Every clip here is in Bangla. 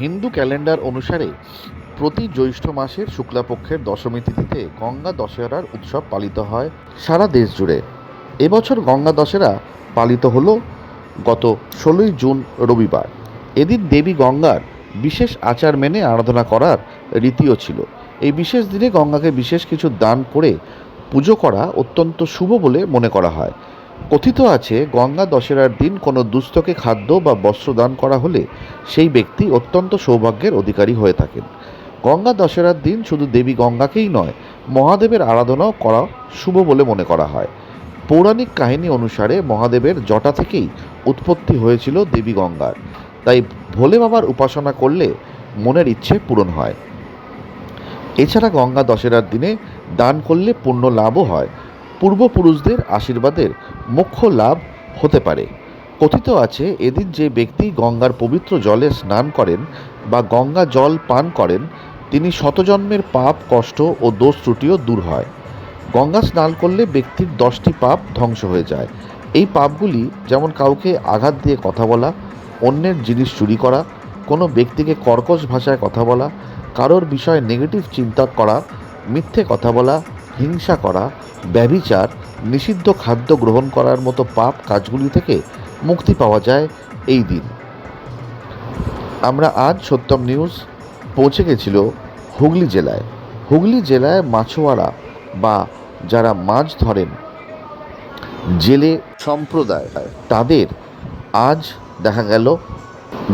হিন্দু ক্যালেন্ডার অনুসারে প্রতি জ্যৈষ্ঠ মাসের শুক্লাপক্ষের দশমী তিথিতে গঙ্গা দশেরার উৎসব পালিত হয় সারা দেশ জুড়ে। এবছর গঙ্গা দশেরা পালিত হল গত ষোলোই জুন রবিবার। এদিন দেবী গঙ্গার বিশেষ আচার মেনে আরাধনা করার রীতিও ছিল। এই বিশেষ দিনে গঙ্গাকে বিশেষ কিছু দান করে পুজো করা অত্যন্ত শুভ বলে মনে করা হয়। কথিত আছে, গঙ্গা দশেরার দিন কোনো দুস্থকে খাদ্য বা বস্ত্র দান করা হলে সেই ব্যক্তি অত্যন্ত সৌভাগ্যের অধিকারী হয়ে থাকেন। গঙ্গা দশেরার দিন শুধু দেবী গঙ্গাকেই নয়, মহাদেবের আরাধনাও করা শুভ বলে মনে করা হয়। পৌরাণিক কাহিনী অনুসারে মহাদেবের জটা থেকেই উৎপত্তি হয়েছিল দেবী গঙ্গার। তাই ভোলে বাবার উপাসনা করলে মনের ইচ্ছে পূরণ হয়। এছাড়া গঙ্গা দশেরার দিনে দান করলে পুণ্য লাভও হয়। পূর্বপুরুষদের আশীর্বাদের মুখ্য লাভ হতে পারে। কথিত আছে, এদিন যে ব্যক্তি গঙ্গার পবিত্র জলে স্নান করেন বা গঙ্গা জল পান করেন, তিনি শতজন্মের পাপ, কষ্ট ও দোষ ত্রুটিও দূর হয়। গঙ্গা স্নান করলে ব্যক্তির দশটি পাপ ধ্বংস হয়ে যায়। এই পাপগুলি যেমন কাউকে আঘাত দিয়ে কথা বলা, অন্যের জিনিস চুরি করা, কোনো ব্যক্তিকে কর্কশ ভাষায় কথা বলা, কারোর বিষয়ে নেগেটিভ চিন্তা করা, মিথ্যে কথা বলা হিংসা করা, ব্যভিচার, নিষিদ্ধ খাদ্য গ্রহণ করার মতো পাপ কাজগুলি থেকে মুক্তি পাওয়া যায় এই দিন। আমরা আজ সত্যম নিউজ পৌঁছে গেছিল হুগলি জেলায়। হুগলি জেলায় মাছোয়ারা বা যারা মাছ ধরেন, জেলে সম্প্রদায়, তাদের আজ দেখা গেল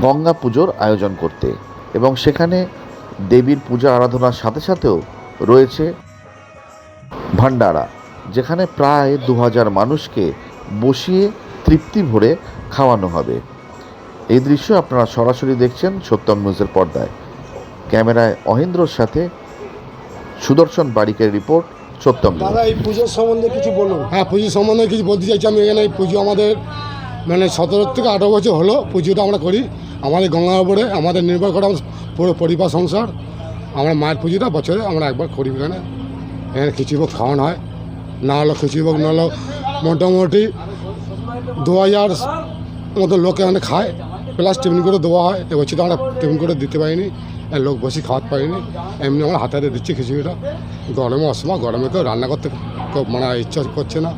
গঙ্গা পুজোর আয়োজন করতে এবং সেখানে দেবীর পূজা আরাধনার সাথে সাথেও রয়েছে ভান্ডারা যেখানে প্রায় দু হাজার মানুষকে বসিয়ে তৃপ্তি ভরে খাওয়ানো হবে। এই দৃশ্য আপনারা সরাসরি দেখছেন সত্যম নিউজের পর্দায়। ক্যামেরায় অহেন্দ্রর সাথে সুদর্শন বারিকের রিপোর্ট সত্যম দাদা এই পুজোর সম্বন্ধে কিছু বলুন। হ্যাঁ পুজোর সম্বন্ধে কিছু বলতে চাইছি আমি। এখানে এই পুজো আমাদের মানে সতেরো থেকে আঠারো বছর হলো পুজোটা আমরা করি। আমাদের গঙ্গার উপরে আমাদের নির্ভর করে পুরো পরিবার সংসার। আমরা মায়ের পুজোটা বছরে আমরা একবার করি এখানে। এখানে খিচুড়ি ভোগ খাওয়ানো হয় না হলো খিচুড়ি ভোগ না হলো মোটামুটি দু হাজার মতো লোক এখানে খায়। প্লাস টিফিন করে দেওয়া হয়। এবছর তো আমরা টিফিন করে দিতে পারিনি। লোক বসে খাওয়াতে পারিনি। এমনি আমরা হাতে হাতে দিচ্ছি খিচুড়িটা। গরমে অসময় গরমে কেউ রান্না করতে মানে ইচ্ছা করছে না।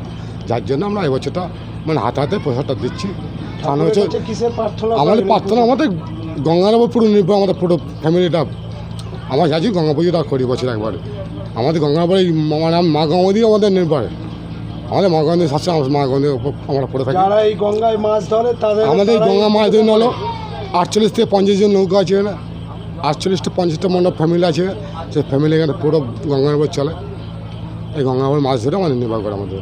যার জন্য আমরা এবছরটা মানে হাতে হাতে পয়সাটা দিচ্ছি। কারণ হচ্ছে আমাদের প্রার্থনা আমাদের গঙ্গার উপর পুরো নির্ভর আমাদের পুরো ফ্যামিলিটা আমরা যাচ্ছি গঙ্গা পুজোটা করি বছর একবারে। আমাদের গঙ্গাবাড়ি মানে মা গঙ্গাদি আমাদের নির্ভর। আমাদের মা গঙ্গা সাথে মা গঙ্গের উপর আমরা পড়ে থাকি। যারা এই গঙ্গায় মাছ ধরে তাদের আমাদের গঙ্গা মাছ ধরে হলো আটচল্লিশ থেকে পঞ্চাশ জন নৌকা আছে এখানে। আটচল্লিশটা পঞ্চাশটা মণ্ডপ ফ্যামিলি আছে। সেই ফ্যামিলি এখানে পুরো গঙ্গার উপর চলে। এই গঙ্গার মাছ ধরে আমাদের নির্ভর করে আমাদের।